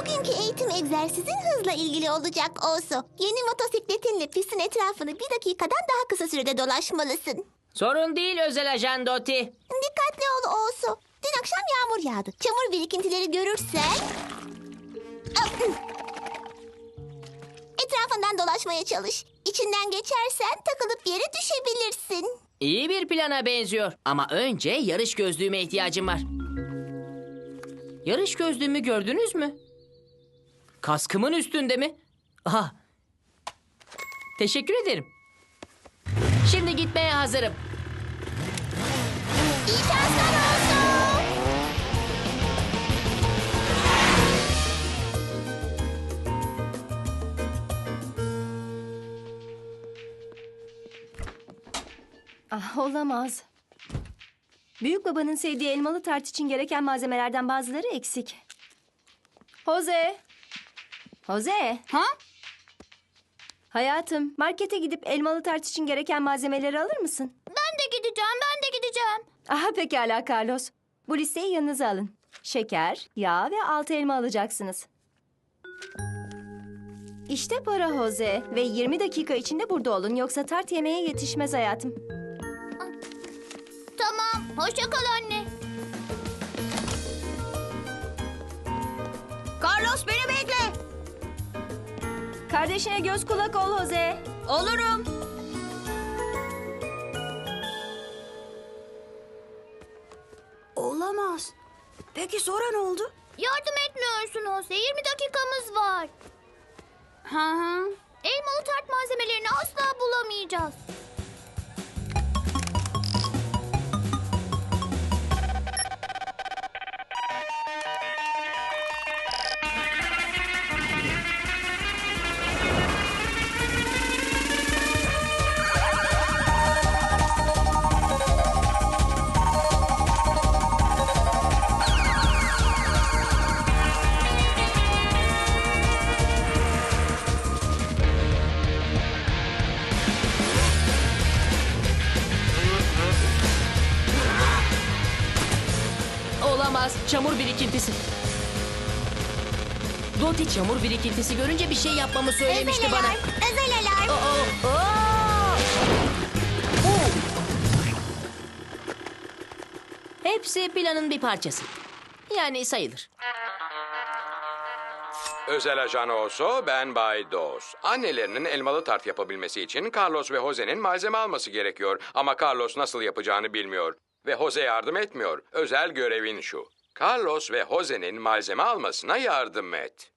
Bugünkü eğitim egzersizin hızla ilgili olacak Osu. Yeni motosikletinle pistin etrafını bir dakikadan daha kısa sürede dolaşmalısın. Sorun değil özel ajan Doti. Dikkatli ol Osu. Dün akşam yağmur yağdı. Çamur birikintileri görürsen... Etrafından dolaşmaya çalış. İçinden geçersen takılıp yere düşebilirsin. İyi bir plana benziyor. Ama önce yarış gözlüğüme ihtiyacım var. Yarış gözlüğümü gördünüz mü? Kaskımın üstünde mi? Aha. Teşekkür ederim. Şimdi gitmeye hazırım. İyi şanslar Osu. Ah olamaz. Büyük babanın sevdiği elmalı tart için gereken malzemelerden bazıları eksik. Jose. Jose. Ha? Hayatım, markete gidip elmalı tart için gereken malzemeleri alır mısın? Ben de gideceğim, ben de gideceğim. Aha pekala Carlos. Bu listeyi yanınıza alın. Şeker, yağ ve altı elma alacaksınız. İşte para Jose ve 20 dakika içinde burada olun yoksa tart yemeye yetişmez hayatım. Tamam, hoşça kal anne. Kardeşine göz kulak ol Jose. Olurum. Olamaz. Peki sonra ne oldu? Yardım etmiyorsun Ose. 20 dakikamız var. Hı hı. Elmalı tart malzemelerini asla bulamayacağız. Olamaz. Çamur birikintisi. Doti çamur birikintisi görünce bir şey yapmamı söylemişti Özel bana. alarm, özel alarm. Oo! Hepsi planın bir parçası. Yani sayılır. Özel ajan Oso, ben Bay Doz. Annelerinin elmalı tart yapabilmesi için Carlos ve Jose'nin malzeme alması gerekiyor. Ama Carlos nasıl yapacağını bilmiyor. Ve Jose yardım etmiyor. Özel görevin şu. Carlos ve Jose'nin malzeme almasına yardım et.